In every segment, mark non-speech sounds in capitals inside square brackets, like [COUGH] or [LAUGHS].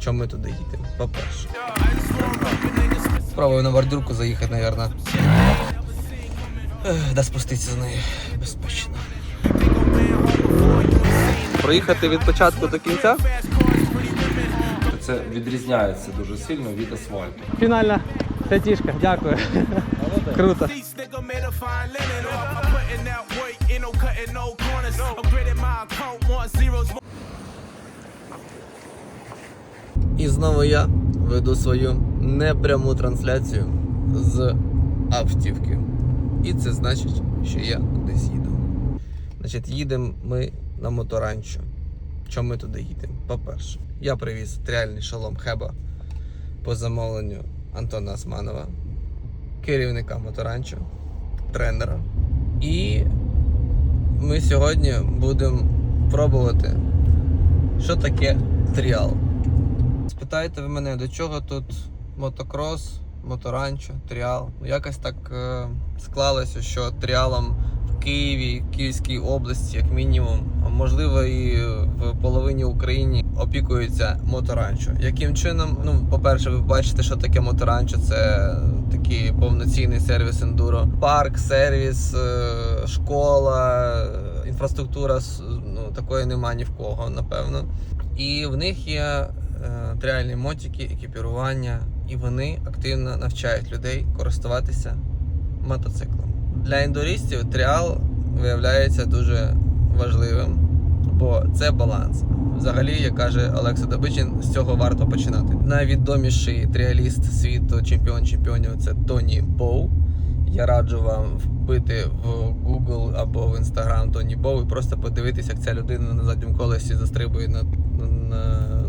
Чому ми туди їдемо? По-перше. Спробую на бордюрку заїхати, мабуть. Да спуститися з неї безпечно. Проїхати від початку до кінця. Це відрізняється дуже сильно від асфальту. Фінальна п'ятішка, дякую. Круто. І знову я веду свою непряму трансляцію з автівки. І це значить, що я кудись їду. Значить, їдемо ми на моторанчо. Чому ми туди їдемо? По-перше, я привіз реальний шолом Хеба по замовленню Антона Османова, керівника моторанчо, тренера. І ми сьогодні будемо пробувати, що таке тріал. Спитаєте ви мене, до чого тут мотокрос, моторанчо, тріал? Ну, якось так е, склалося, що тріалом в Києві, Київській області, як мінімум, а можливо і в половині України опікується моторанчо. Яким чином? Ну, по-перше, ви бачите, що таке моторанчо. Це такий повноцінний сервіс ендуро. Парк, сервіс, е, школа, інфраструктура ну, такої немає ні в кого, напевно. І в них є е, реальні мотики, екіпірування, і вони активно навчають людей користуватися мотоциклом. Для ендуристів тріал виявляється дуже важливим, бо це баланс. Взагалі, як каже Олекса Добичин, з цього варто починати. Найвідоміший тріаліст світу, чемпіон чемпіонів це Тоні Боу. Я раджу вам вбити в Google або в Instagram Тоні Боу і просто подивитися, як ця людина на задньому колесі застрибує на, на,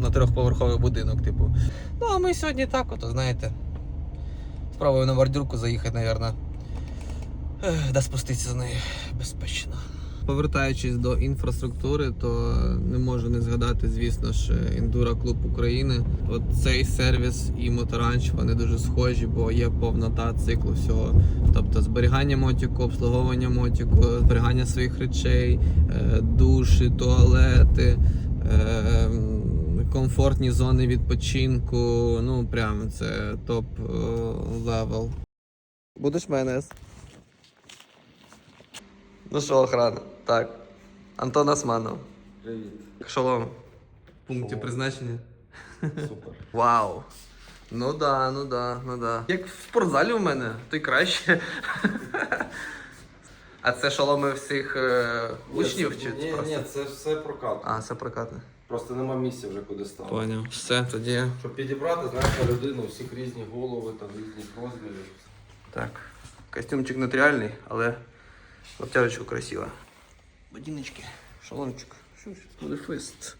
на трьохповерховий будинок. Типу. Ну, а ми сьогодні так, ото, знаєте. Спробую на бордюрку заїхати, мабуть. Да спуститися з неї безпечно. Повертаючись до інфраструктури, то не можу не згадати, звісно ж, Ендура Клуб України. От цей сервіс і моторанч вони дуже схожі, бо є повнота циклу всього. Тобто зберігання мотіку, обслуговування мотіку, зберігання своїх речей, е, душі, туалети, е, комфортні зони відпочинку. Ну прямо це топ е, левел. Будеш майонез? Ну що, охрана? Так. Антон Османов. Привіт. Шолом. В пункті Шолом. призначення. Супер. [LAUGHS] Вау. Ну да, ну да, ну да. Як в спортзалі у мене, то й краще. [LAUGHS] А це шоломи всіх е, учнів чи Ні, просто? ні, це все прокат. А, це прокатне. Просто нема місця вже куди ставити. Поняв. Все, тоді. Щоб підібрати, знаєш, на людину, всіх різні голови, там різних розмірів. Так. Костюмчик нетреальний, але обтяжечку красиво. Ботиночки, шалончик. Що ж, буде фест.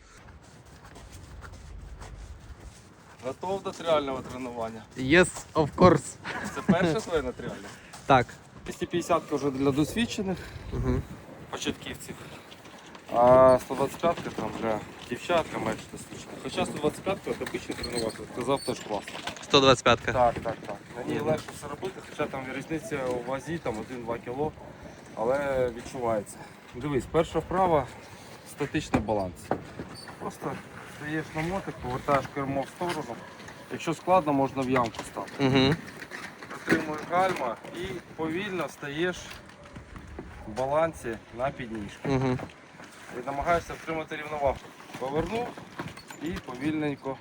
Готов до тріального тренування. Yes, of course. Це перше [LAUGHS] твоє на тріальне? Так. 250 вже для досвідчених Угу. початківців. А 125 там для дівчатка менш досвідчених. Хоча 125 це обичний тренувати, сказав теж класно. 125 Так, так, так. На ній легше все робити, хоча там різниця у вазі там 1-2 кг, але відчувається. Дивись, перша вправа статичний баланс. Просто стаєш на мотик, повертаєш кермо в сторону. Якщо складно, можна в ямку стати. Угу. Отримуєш гальма і повільно стаєш в балансі на підніжку. Угу. І намагаєшся втримати рівновагу. Повернув і повільненько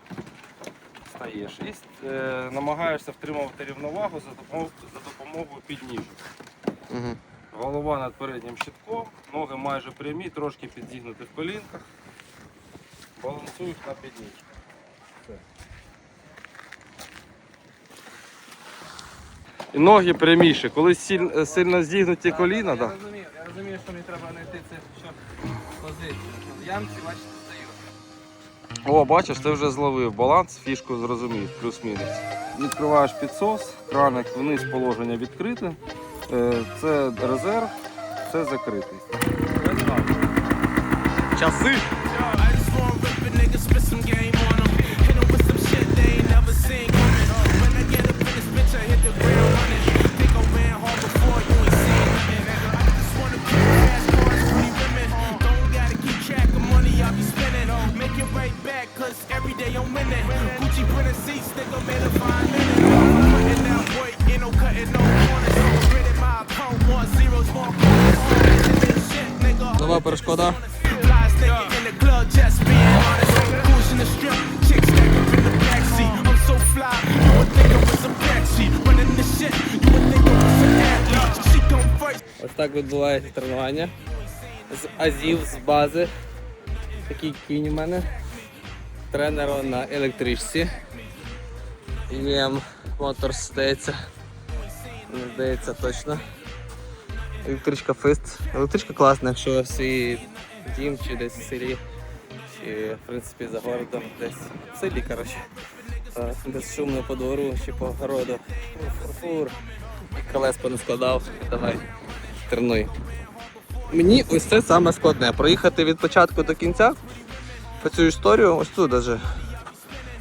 стаєш. І е, намагаєшся втримувати рівновагу за допомогою, за допомогою підніжок. Угу. Голова над переднім щитком, ноги майже прямі, трошки підігнуті в колінках. Балансуєш на підніжку. І ноги пряміше. Коли сіль- сильно зігнуті коліна, Я да. розумію, я розумію, що мені треба знайти це що позицію. В ямці, бачите. О, бачиш, ти вже зловив баланс, фішку зрозумів, плюс-мінус. Відкриваєш підсос, краник вниз положення відкрите. Е, Це резерв, це закритий. Часи. Every day I'm winning. Gucci printed seats, nigga made a fine minute. I'm putting that work, ain't no cutting no corners. Grid in my account, more zeros, more corners. Shit, nigga. Нова перешкода. Flies nigga in the club, just being honest. Pushing the strip, chicks stack up in the backseat. I'm so fly, you would think I was a backseat. Running the shit, you would think I was an athlete. She come first. Ось так відбувається тренування. З азів, з бази. Такий кінь у мене. Тренер на електричці. EM Motors здається. Не здається точно. Електричка Фист. Електричка класна, якщо в свій дім чи десь в селі, чи в принципі за городом десь в селі, коротше. Е, Десь шумно по двору чи по городу. Фур-фур. І колес понаскладав. Давай, тренуй. Мені ось це саме складне. Проїхати від початку до кінця по цю історію ось тут даже.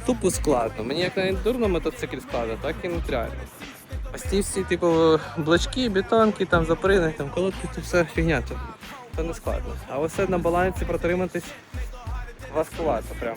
Тупо складно. Мені як на ендурно мотоциклі складно, так і нереально. Ось ці всі, типу, блочки, бетонки, там заприни, там колодки, це все фігня. То, то не складно. А ось на балансі протриматись важкувато прям.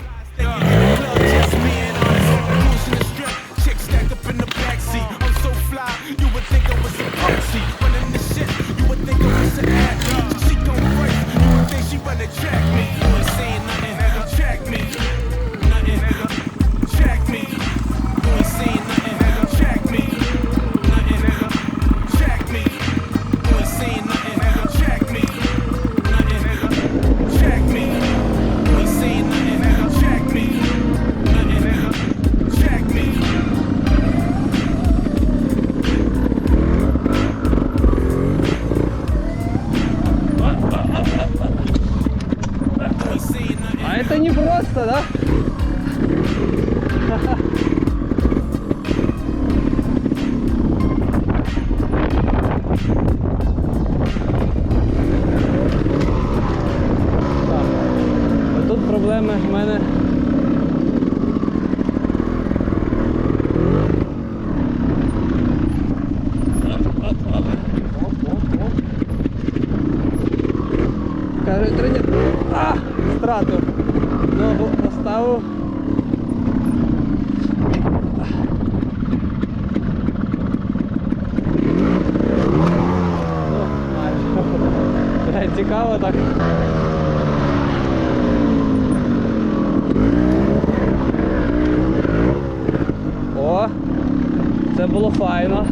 Було файно.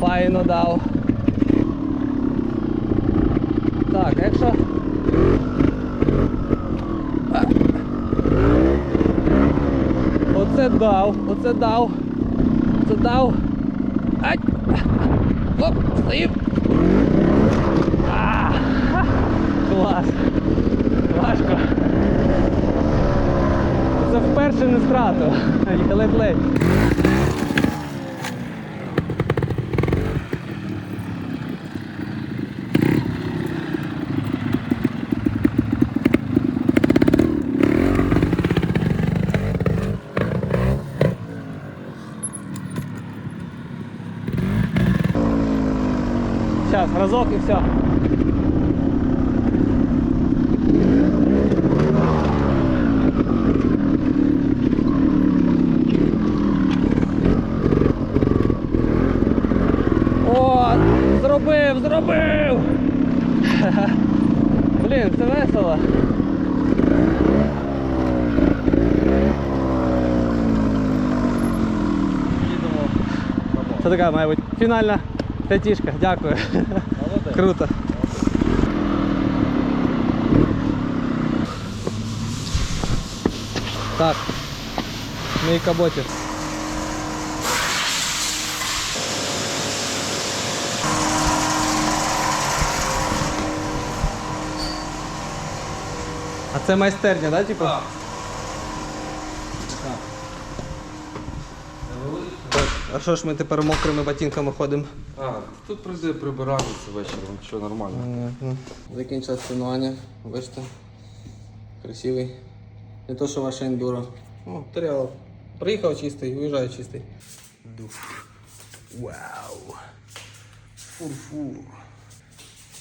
Файно дав. Так, якщо. Оце дав, оце дав, оце дав. Ай! Оп, стоїм. А, Клас. Важко. Це вперше не стратив. [LAUGHS] Ледь-ледь. разок и все. О, зробив, зробив! [LAUGHS] Блін, це весело. Їдемо. Це така, має бути фінальна П'ятішка. Дякую. Круто. Так. Мій каботів. А це майстерня, да, типу? Так. А що ж ми тепер мокрими ботинками ходимо? А, тут прийде прибиратися вечором, що нормально. Понятно. Закінчилось тренування. Бачите. Красивий. Не то, що ваше ендуро. О, Таріал. Приїхав чистий, уїжджає чистий. Дух. Вау. Фу-фу.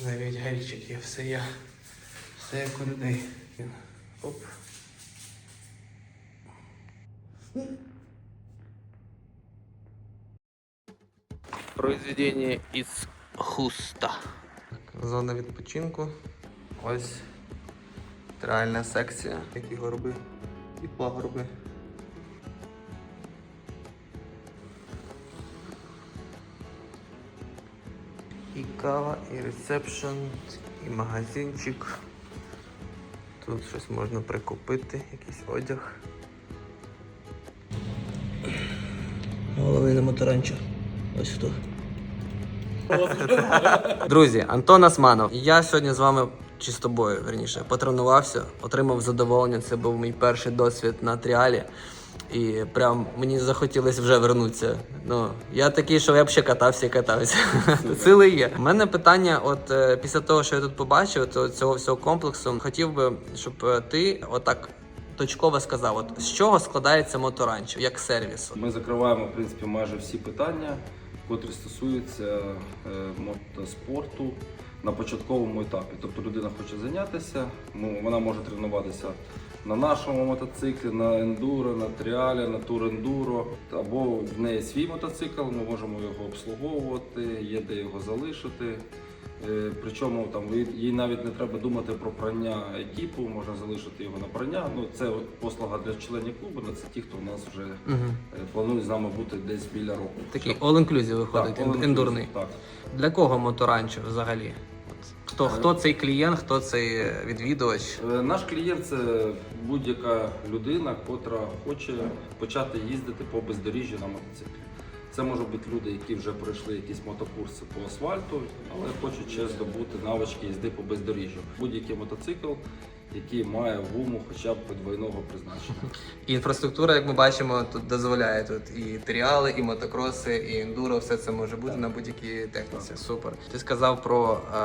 Навіть гельчик є, все є. Все як у людей. Оп. Произведение из хуста. Зона відпочинку. Ось реальна секція. Які горби і пагорби. І кава, і ресепшн, і магазинчик. Тут щось можна прикупити, якийсь одяг. Головний на моторанчо. Ось хто. Друзі, Антон Османов. Я сьогодні з вами чи з тобою, верніше, потренувався, отримав задоволення. Це був мій перший досвід на тріалі. І прям мені захотілося вже вернутися. Ну, я такий, що я б ще катався і катався. Сили є. У мене питання, от е, після того, що я тут побачив, то цього всього комплексу, хотів би, щоб е, ти отак точково сказав, от з чого складається моторанчо, як сервісу. Ми закриваємо в принципі майже всі питання, котрі стосуються е, мотоспорту на початковому етапі. Тобто людина хоче зайнятися, ну, вона може тренуватися на нашому мотоциклі, на ендуро, на тріалі, на тур-ендуро, або в неї свій мотоцикл, ми можемо його обслуговувати, є де його залишити. Е, Причому там їй навіть не треба думати про прання екіпу, можна залишити його на прання. Ну це послуга для членів клубу, але це ті, хто в нас вже Угу. е, планують з нами бути десь біля року. Такий all-inclusive виходить, Так, all-inclusive, ендурний. Так. Для кого моторанчо взагалі? Хто, хто цей клієнт, хто цей е, відвідувач? Е, Наш клієнт це будь-яка людина, котра хоче почати їздити по бездоріжжю на мотоциклі. Це можуть бути люди, які вже пройшли якісь мотокурси по асфальту, але хочуть ще здобути навички їзди по бездоріжжю. Будь-який мотоцикл, який має гуму хоча б подвойного призначення. І [LAUGHS] інфраструктура, як ми бачимо, тут дозволяє тут і тріали, і мотокроси, і ендуро, все це може бути на будь-якій техніці. Супер. Ти сказав про е,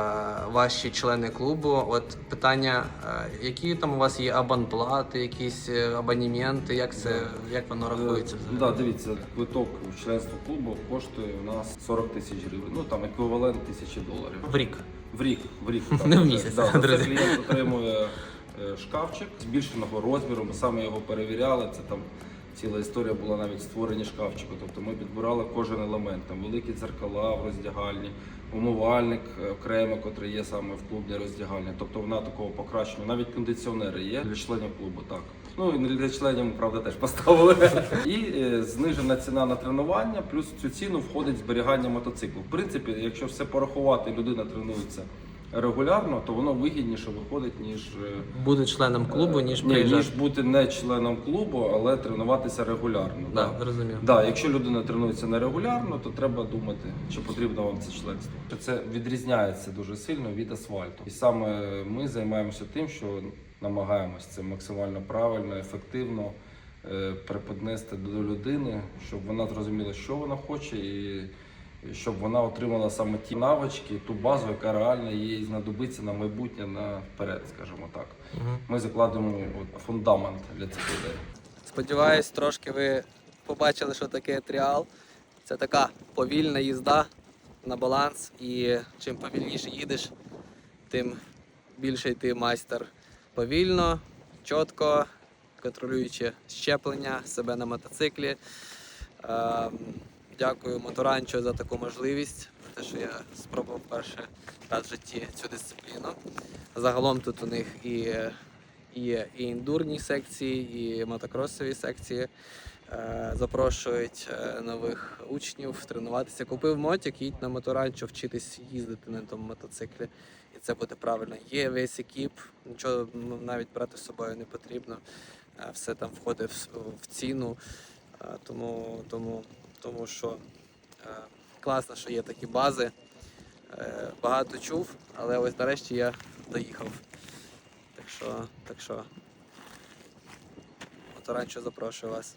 ваші члени клубу. От питання, е, які там у вас є абонплати, якісь е, абонементи, як це як воно рахується? Е, взагалі? Да, дивіться, квиток в членство клубу коштує у нас 40 тисяч гривень. Ну там еквівалент тисячі доларів. В рік. В рік, в рік. [LAUGHS] так. Не в місяць, Да, за друзі. клієнт отримує шкафчик збільшеного розміру. Ми саме його перевіряли. Це там ціла історія була навіть створення шкафчику. Тобто ми підбирали кожен елемент. Там великі дзеркала в роздягальні, умивальник е, окремо, котрий є саме в клубній роздягальні. Тобто вона такого покращення. Навіть кондиціонери є для членів клубу. Так. Ну і для членів правда, теж поставили. І е, знижена ціна на тренування, плюс цю ціну входить зберігання мотоциклу. В принципі, якщо все порахувати, людина тренується регулярно, то воно вигідніше виходить, ніж, е, Бути членом клубу, ніж ні, приїжджати. ніж бути не членом клубу, але тренуватися регулярно. Да, зрозумів. Да, якщо людина тренується нерегулярно, то треба думати, чи потрібно вам це членство. Це відрізняється дуже сильно від асфальту. І саме ми займаємося тим, що намагаємося це максимально правильно, ефективно е, преподнести до людини, щоб вона зрозуміла, що вона хоче, і щоб вона отримала саме ті навички, ту базу, яка реально їй знадобиться на майбутнє наперед, скажімо так. Ми закладемо от, фундамент для цих людей. Сподіваюсь, трошки ви побачили, що таке тріал. Це така повільна їзда на баланс, і чим повільніше їдеш, тим більший ти майстер. Повільно, чітко, контролюючи щеплення себе на мотоциклі. Дякую Моторанчо за таку можливість, те, що я спробував перший раз в житті цю дисципліну. Загалом тут у них і є і індурні секції, і мотокросові секції. Е, Запрошують е, нових учнів тренуватися. Купив мотик, їдь на моторанчо вчитись їздити на тому мотоциклі. І це буде правильно. Є весь екіп, нічого навіть брати з собою не потрібно. Е, Все там входить в, ціну. Тому, тому, тому що е, класно, що є такі бази. Е, Багато чув, але ось нарешті я доїхав. Так що, так що, моторанчо запрошую вас.